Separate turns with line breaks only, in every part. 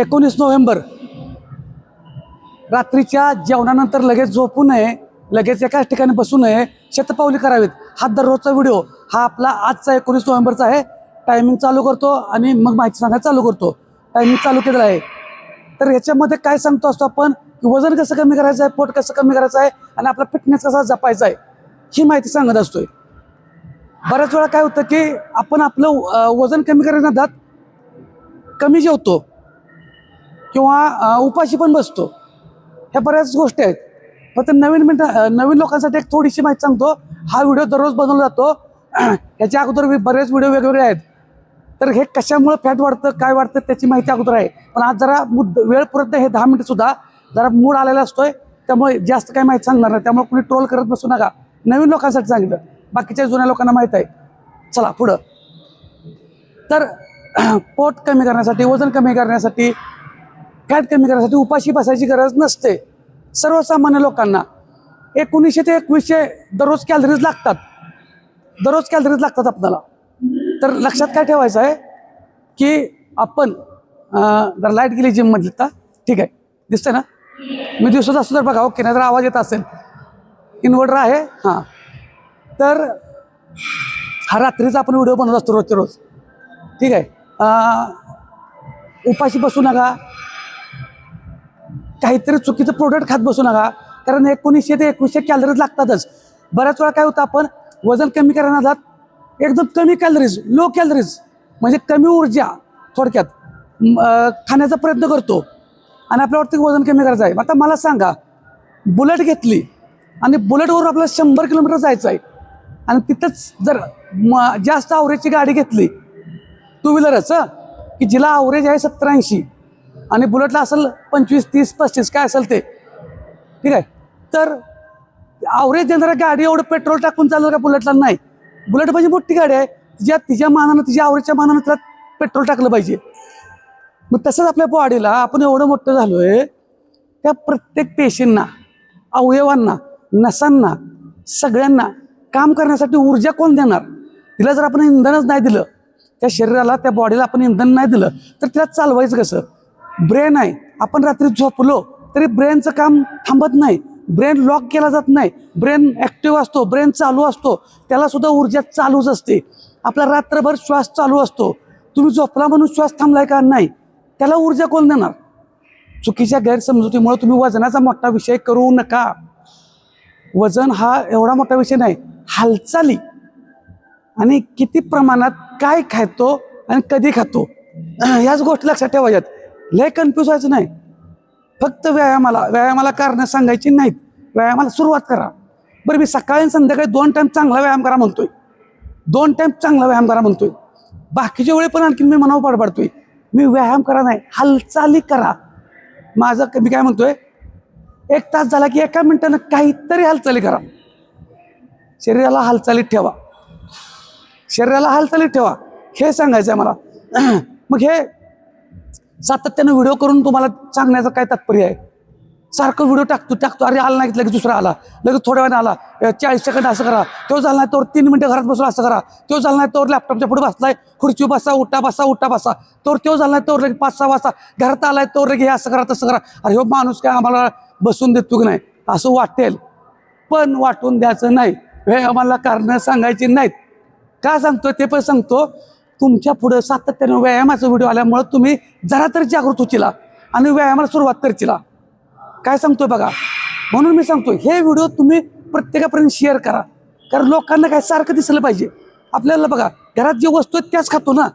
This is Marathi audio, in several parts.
एकोणीस नोव्हेंबर. रात्रीच्या जेवणानंतर लगेच झोपू नये लगेच एकाच ठिकाणी बसू नये शतपावली करावीत. हा दररोजचा व्हिडिओ. हा आपला आजचा एकोणीस नोव्हेंबरचा आहे. टायमिंग चालू करतो आणि मग माहिती सांगायला चालू करतो. टायमिंग चालू केलेला आहे. तर याच्यामध्ये काय सांगतो असतो आपण की वजन कसं कमी करायचं आहे पोट कसं कमी करायचं आहे आणि आपला फिटनेस कसा जपायचा आहे ही माहिती सांगत असतोय. बऱ्याच वेळा काय होतं की आपण आपलं वजन कमी करण्यात कमी जेवतो. किंवा उपाशी पण बसतो. ह्या बऱ्याच गोष्टी आहेत. फक्त नवीन मिनट नवीन लोकांसाठी एक थोडीशी माहिती सांगतो. हा व्हिडिओ दररोज बनवला जातो. ह्याच्या अगोदर बरेच व्हिडिओ वेगवेगळे आहेत. तर हे कशामुळे फॅट वाढतं काय वाढतं त्याची माहिती अगोदर आहे. पण आज जरा मुद्द वेळ पुरत नाही हे दहा मिनटंसुद्धा जरा मूड आलेला असतोय. त्यामुळे जास्त काही माहिती सांगणार नाही. त्यामुळे कुणी ट्रोल करत बसू नका. नवीन लोकांसाठी सांगितलं. बाकीच्या जुन्या लोकांना माहीत आहे. चला पुढं. तर पोट कमी करण्यासाठी वजन कमी करण्यासाठी फॅट कमी करण्यासाठी उपाशी बसायची गरज नसते. सर्वसामान्य लोकांना एकोणीसशे ते एकवीसशे दररोज कॅलरीज लागतात. दररोज कॅलरीज लागतात आपल्याला. तर लक्षात काय ठेवायचं आहे? की आपण जर लाइट गेली जिममधली तर? ठीक आहे. दिसतंय ना? मी दिवसात असतो तर बघा ओके नाही तर आवाज येत असेल. इन्व्हर्टर आहे? हां. तर हा रात्रीचा आपण व्हिडिओ बनवत असतो रोजच्या रोज. ठीक आहे. उपाशी बसू नका. काहीतरी चुकीचं प्रोडक्ट खात बसू नका. कारण एकोणीसशे ते एकवीसशे कॅलरीज लागतातच. बऱ्याच वेळा काय होतं आपण वजन कमी करायला जात एकदम कमी कॅलरीज लो कॅलरीज म्हणजे कमी ऊर्जा थोडक्यात खाण्याचा प्रयत्न करतो. आणि आपल्या वाटतं वजन कमी करायचं आहे. आता मला सांगा बुलेट घेतली आणि बुलेटवर आपल्याला शंभर किलोमीटर जायचं आहे. आणि तिथंच जर म जास्त आवरेजची गाडी घेतली टू व्हीलरच की जिला आवरेज आहे सत्तर ऐंशी आणि बुलेटला असेल पंचवीस तीस पस्तीस काय असेल ते. ठीक आहे? तर आवरेज देणाऱ्या गाडी एवढं पेट्रोल टाकून चालेल का बुलेटला? नाही. बुलेट म्हणजे मोठी गाडी आहे. तिच्या तिच्या मानानं तिच्या आवरेजच्या मानानं तिला पेट्रोल टाकलं पाहिजे. मग तसंच आपल्या बॉडीला आपण एवढं मोठं झालो आहे त्या प्रत्येक पेशींना अवयवांना नसांना सगळ्यांना काम करण्यासाठी ऊर्जा कोण देणार? तिला जर आपण इंधनच नाही दिलं त्या शरीराला त्या बॉडीला आपण इंधन नाही दिलं तर तिला चालवायचं कसं? ब्रेन आहे. आपण रात्री झोपलो तरी ब्रेनचं काम थांबत नाही. ब्रेन लॉक केला जात नाही. ब्रेन ॲक्टिव्ह असतो ब्रेन चालू असतो. त्याला सुद्धा ऊर्जा चालूच असते. आपला रात्रभर श्वास चालू असतो. तुम्ही झोपला म्हणून श्वास थांबलाय का? नाही. त्याला ऊर्जा कोण देणार? चुकीच्या गैरसमजुतीमुळे तुम्ही वजनाचा मोठा विषय करू नका. वजन हा एवढा मोठा विषय नाही. हालचाली. आणि किती प्रमाणात काय खातो आणि कधी खातो? ह्याच गोष्टी लक्षात ठेवायच्यात. लय कन्फ्यूज व्हायचं नाही. फक्त व्यायामाला व्यायामाला कारणं सांगायची नाहीत. व्यायामाला सुरुवात करा. बरं मी सकाळी आणि संध्याकाळी दोन टाईम चांगला व्यायाम करा म्हणतोय. दोन टाईम चांगला व्यायाम करा म्हणतोय. बाकीच्या वेळी पण आणखी मी मनावर पाडपाडतोय मी व्यायाम करा नाही हालचाली करा. माझं मी काय म्हणतोय एक तास झाला की एका मिनिटानं काहीतरी हालचाली करा. शरीराला हालचालीत ठेवा. शरीराला हालचालीत ठेवा. हे सांगायचं आहे मला. मग हे सातत्यानं व्हिडिओ करून तुम्हाला सांगण्याचं काय तात्पर्य आहे? सारखं व्हिडिओ टाकतो टाकतो. अरे आला नाही लगेच दुसरा आला. लगेच थोड्या वेळाने आला. चाळीस सेकंड असं करा. तो झाला नाही तोवर तीन मिनटं घरात बसून असं करा. तो झाला नाही तोवर लॅपटॉपच्या पुढे बसलाय. खुर्ची बसा उठा बसा उठा बसा. तोवर तो झाला नाही तोवर लगेच पाच सहा वाजता घरात आलाय तोवर लगे हे असं करा तसं करा. अरे हो माणूस काय आम्हाला बसून देतो की नाही? असं वाटेल. पण वाटून द्यायचं नाही. हे आम्हाला कारणं सांगायची नाहीत. का सांगतो ते पण सांगतो. तुमच्या पुढं सातत्यानं व्यायामाचा व्हिडिओ आल्यामुळं तुम्ही जरा तरी जागृत होचिला आणि व्यायामाला सुरुवात करचिला काय सांगतोय बघा? म्हणून मी सांगतो हे व्हिडिओ तुम्ही प्रत्येकापर्यंत शेअर करा. कारण लोकांना काय सारखं दिसलं पाहिजे. आपल्याला बघा घरात जे वस्तू आहेत त्याच खातो ना.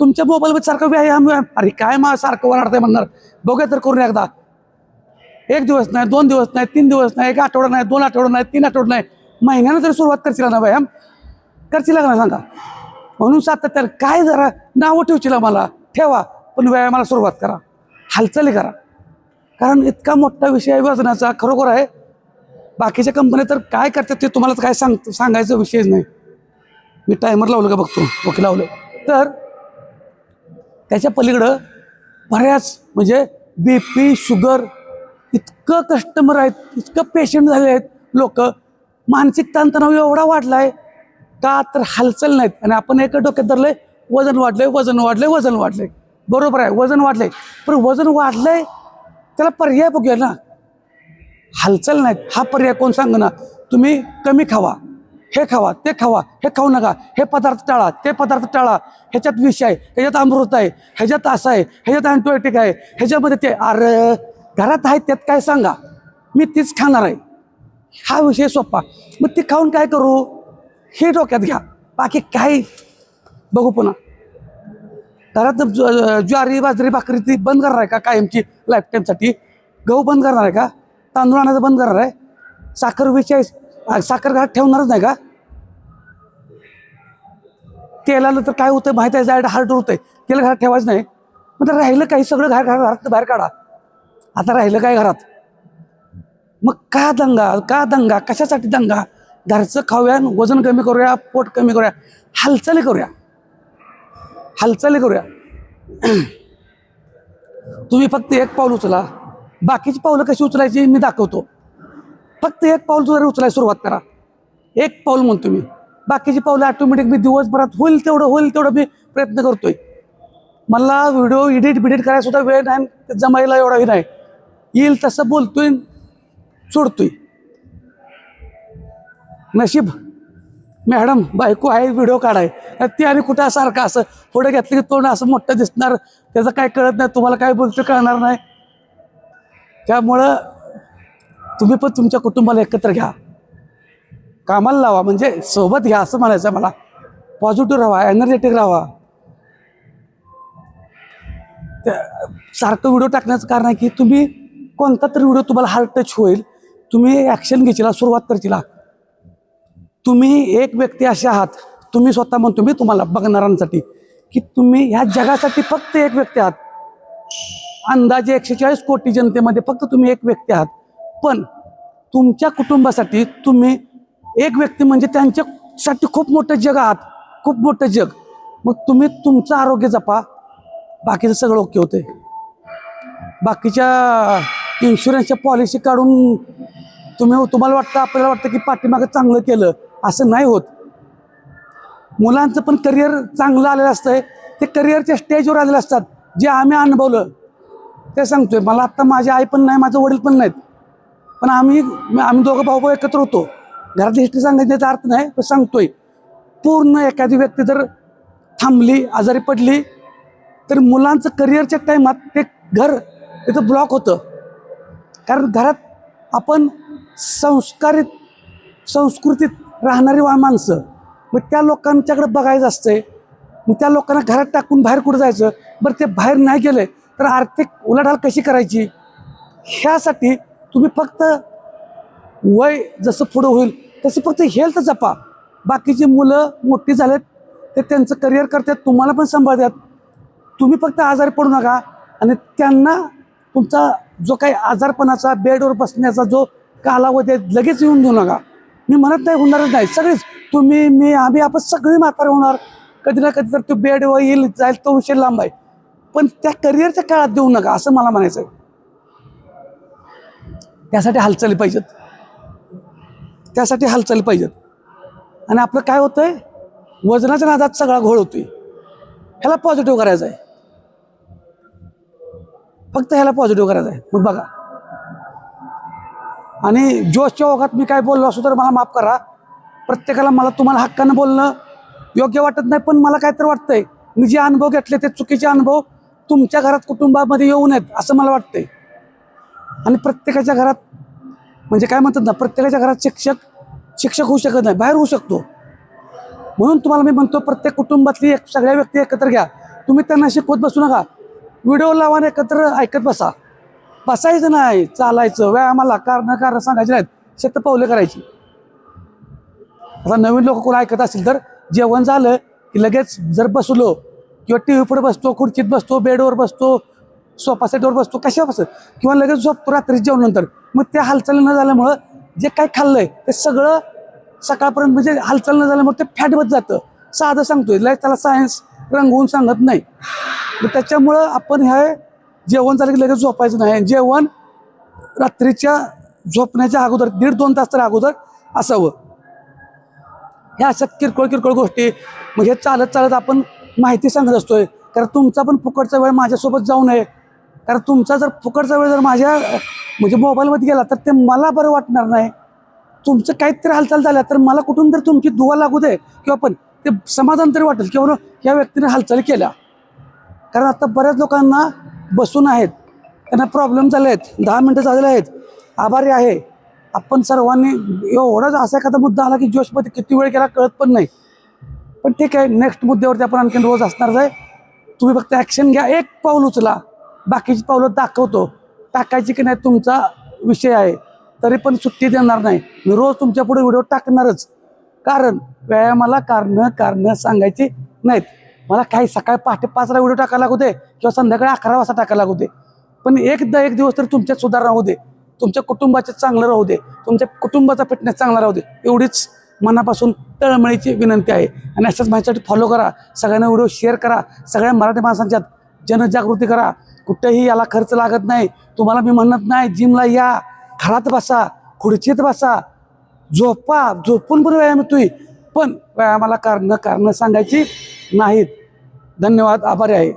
तुमच्या मोबाईलवर सारखं व्यायाम व्यायाम. अरे काय मा सारखं वराडतंय म्हणणार. बघूया तर करून एकदा. एक दिवस नाही दोन दिवस नाही तीन दिवस नाही एक आठवडा नाही दोन आठवडा नाही तीन आठवडा नाही. महिन्यानं तरी सुरुवात करशील ना व्यायाम? करशील का सांगा? म्हणून सातत्यानं काय जरा नावं ठेवशील मला ठेवा पण व्यायामाला सुरुवात करा. हालचाली करा. कारण इतका मोठा विषय आहे वजनाचा खरोखर आहे. बाकीच्या कंपन्या तर काय करतात ते तुम्हाला काय सांग सांगायचा विषयच नाही. मी टायमर लावलं का बघतो? ओके लावलं. तर त्याच्या पलीकडं बऱ्याच म्हणजे बी पी शुगर इतकं कस्टमर आहेत इतकं पेशंट झाले आहेत लोक. मानसिक ताणतणाव एवढा वाढला आहे का तर हालचाल नाहीत. आणि आपण एका डोक्यात धरलंय वजन वाढलंय वजन वाढलंय वजन वाढलंय. बरोबर आहे वजन वाढलंय. पण वजन वाढलंय त्याला पर्याय बघूया ना. हालचाल नाहीत. हा पर्याय कोण सांग ना तुम्ही कमी खावा. हे खावा ते खावा हे खाऊ नका. हे पदार्थ टाळा ते पदार्थ टाळा. ह्याच्यात विष आहे ह्याच्यात अमृत आहे ह्याच्यात असं आहे ह्याच्यात अँटीबायोटिक आहे ह्याच्यामध्ये ते अरे घरात आहे त्यात काय सांगा? मी तीच खाणार आहे. हा विषय सोपा. मग ती खाऊन काय करू? हे डोक्यात घ्या. बाकी काही बघू पुन्हा. घरात ज्व ज्वारी बाजरी भाकरी ती बंद करणार आहे का कायमची लाईफ टाईमसाठी गहू बंद करणार आहे का? तांदूळ आणायचं बंद करणार आहे? साखर विषय साखर घरात ठेवणारच नाही का? तेलाला तर काय होतं माहीत आहे? जायला हार्ड होतंय. तेल घरात ठेवायचं नाही. मग तर राहिलं काही सगळं घर घर घरात बाहेर काढा. आता राहिलं काय घरात? मग का दंगा? का दंगा? कशासाठी दंगा? घरचं खाऊया वजन कमी करूया पोट कमी करूया हालचाली करूया. हालचाली करूया. तुम्ही फक्त एक पाऊल उचला. बाकीची पावलं कशी उचलायची मी दाखवतो. फक्त एक पाऊल जरी उचलायला सुरुवात करा. एक पाऊल म्हणतो मी बाकीची पावलं ऑटोमॅटिक मी दिवसभरात होईल तेवढं होईल तेवढं मी प्रयत्न करतोय. मला व्हिडिओ एडिट बिडिट करायला सुद्धा वेळ नाही जमायला एवढा नाही. येईल तसं बोलतोय सोडतोय. नशीब. मॅडम बायको आहे व्हिडिओ काढाय. ती आणि कुठं सारखं असं पुढे घेतलं की तोंड असं मोठं दिसणार. त्याचं काय कळत नाही तुम्हाला काय बोलतो कळणार नाही. त्यामुळं तुम्ही पण तुमच्या कुटुंबाला एकत्र घ्या. कामाला लावा म्हणजे सोबत घ्या असं म्हणायचं मला. पॉझिटिव्ह राहा एनर्जेटिक राहा. त्या- सारखं व्हिडिओ टाकण्याचं कारण आहे की तुम्ही कोणता तरी व्हिडिओ तुम्हाला हार्ट टच होईल. तुम्ही ॲक्शन घ्यायला सुरुवात करशीला तुम्ही एक व्यक्ती असे आहात तुम्ही स्वतः म्हणतो मी तुम्हाला बघणाऱ्यांसाठी की तुम्ही ह्या जगासाठी फक्त एक व्यक्ती आहात. अंदाजे एकशे चाळीस कोटी जनतेमध्ये फक्त तुम्ही एक व्यक्ती आहात. पण तुमच्या कुटुंबासाठी तुम्ही एक व्यक्ती म्हणजे त्यांच्यासाठी खूप मोठं जग आहात खूप मोठं जग. मग तुम्ही तुमचं आरोग्य जपा. बाकीचं सगळं ओके होते बाकीच्या इन्शुरन्सच्या पॉलिसी काढून तुम्ही तुम्हाला वाटतं आपल्याला वाटतं की पाठीमागं चांगलं केलं. असं नाही होत. मुलांचं पण करिअर चांगलं आलेलं असतंय. ते करिअरच्या स्टेजवर आलेले असतात. जे आम्ही अनुभवलं ते सांगतोय. मला आत्ता माझी आई पण नाही माझं वडील पण नाहीत. पण आम्ही आम्ही दोघं भाऊ भाऊ एकत्र होतो. घरातली हिस्ट्री सांगायचा अर्थ नाही पण सांगतोय. पूर्ण एखादी व्यक्ती जर थांबली आजारी पडली तर मुलांचं करिअरच्या टायमात ते घर तिथं ब्लॉक होतं. कारण घरात आपण संस्कारित संस्कृतीत राहणारी वा माणसं मग त्या लोकांच्याकडे बघायचं असतंय मग त्या लोकांना घरात टाकून बाहेर कुठं जायचं? बरं ते बाहेर नाही गेले तर आर्थिक उलाढाल कशी करायची? ह्यासाठी तुम्ही फक्त वय जसं पुढं होईल तसं फक्त हेल्थ जपा. बाकीची मुलं मोठी झालेत ते त्यांचं करिअर करतात तुम्हाला पण सांभाळतात. तुम्ही फक्त आजारी पडू नका आणि त्यांना तुमचा जो काही आजारपणाचा बेडवर बसण्याचा जो कालावधीत लगेच येऊन देऊ नका. मी म्हणत नाही होणारच नाही. सगळेच तुम्ही मी आम्ही आपण सगळी म्हातारे होणार. कधी ना कधी तर तो बेडवर येईल जाईल तो विषय लांब आहे. पण त्या करिअरच्या काळात देऊ नका असं मला म्हणायचं आहे त्यासाठी हालचाली पाहिजेत. त्यासाठी हालचाली पाहिजेत. आणि आपलं काय होतंय? वजनाच्या नादात सगळा घोळ होतोय. ह्याला पॉझिटिव्ह करायचं आहे फक्त ह्याला पॉझिटिव्ह करायचं आहे मग बघा. आणि जोशच्या ओघात मी काय बोललो असो तर मला माफ करा. प्रत्येकाला मला तुम्हाला हक्कानं बोलणं योग्य वाटत नाही पण मला काय तर वाटतंय. मी जे अनुभव घेतले ते चुकीचे अनुभव तुमच्या घरात कुटुंबामध्ये येऊ नयेत असं मला वाटतंय. आणि प्रत्येकाच्या घरात म्हणजे काय म्हणतात ना प्रत्येकाच्या घरात शिक्षक शिक्षक होऊ शकत नाही बाहेर होऊ शकतो. म्हणून तुम्हाला मी म्हणतो प्रत्येक कुटुंबातली एक सगळ्या व्यक्ती एकत्र घ्या. तुम्ही त्यांना शिकवत बसू नका. व्हिडिओ लावा आणि एकत्र ऐकत बसा. बसायचं नाही चालायचं. व्यायामाला कारण कारण सांगायचे नाहीत. शेत पावले करायची. आता नवीन लोक कोण ऐकत असतील तर जेवण झालं की लगेच जर बसलो किंवा टी व्ही पुढे बसतो खुर्चीत बसतो बेडवर बसतो सोफा सेटवर बसतो कशावर बसतो? किंवा लगेच झोपतो रात्री जेवणानंतर. मग त्या हालचाल न झाल्यामुळं जे काय खाल्लंय ते सगळं सकाळपर्यंत म्हणजे हालचाल न झाल्यामुळे ते फॅटबत जातं. साधं सांगतोय. लय त्याला सायन्स रंगवून सांगत नाही. मग त्याच्यामुळं आपण हे जेवण झालं की लगेच झोपायचं नाही. जेवण रात्रीच्या झोपण्याच्या अगोदर दीड दोन तास तर अगोदर असावं. ह्या अशा किरकोळ किरकोळ गोष्टी. मग हे चालत चालत आपण माहिती सांगत असतोय. कारण तुमचा पण फुकटचा वेळ माझ्यासोबत जाऊ नये. कारण तुमचा जर फुकटचा वेळ जर माझ्या म्हणजे मोबाईलमध्ये गेला तर ते मला बरं वाटणार नाही. तुमचं काहीतरी हालचाल झाल्या तर मला कुठून तर तुमची दुवा लागू दे. किंवा पण ते समाधान तरी वाटेल. किंवा ह्या व्यक्तीने हालचाली केल्या. कारण आता बऱ्याच लोकांना बसून आहेत. त्यांना प्रॉब्लेम झाले आहेत. दहा मिनटं झालेले आहेत. आभारी आहे. आपण सर्वांनी एवढाच असा एखादा मुद्दा आला की जोशमध्ये किती वेळ केला कळत पण नाही. पण ठीक आहे नेक्स्ट मुद्द्यावरती आपण आणखीन रोज असणारच आहे. तुम्ही फक्त ॲक्शन घ्या. एक पाऊल उचला. बाकीची पावलं दाखवतो. टाकायची की नाही तुमचा विषय आहे. तरी पण सुट्टी देणार नाही. मी रोज तुमच्यापुढे व्हिडिओ टाकणारच. कारण व्यायामाला कारणं कारणं सांगायची नाहीत. मला काही सकाळी पहाटे पाचला व्हिडिओ टाकायला लागू दे किंवा संध्याकाळी अकरा वाजता टाकायला लागू दे. पण एकदा एक दिवस तरी तुमच्यात सुधारणा होऊ दे. तुमच्या कुटुंबाचे चांगलं राहू दे. तुमच्या कुटुंबाचा फिटनेस चांगला राहू दे. एवढीच मनापासून तळमळीची विनंती आहे. आणि अशाच माहितीसाठी फॉलो करा. सगळ्यांना व्हिडिओ शेअर करा. सगळ्या मराठी माणसांच्यात जनजागृती करा. कुठेही याला खर्च लागत नाही. तुम्हाला मी म्हणत नाही जिमला या. घरात बसा. खुर्चीत बसा. झोपा. झोपून पण व्यायाम तुम्ही पण व्यायामाला कारणं कारणं सांगायची नाहीत. धन्यवाद. आभारी आहे.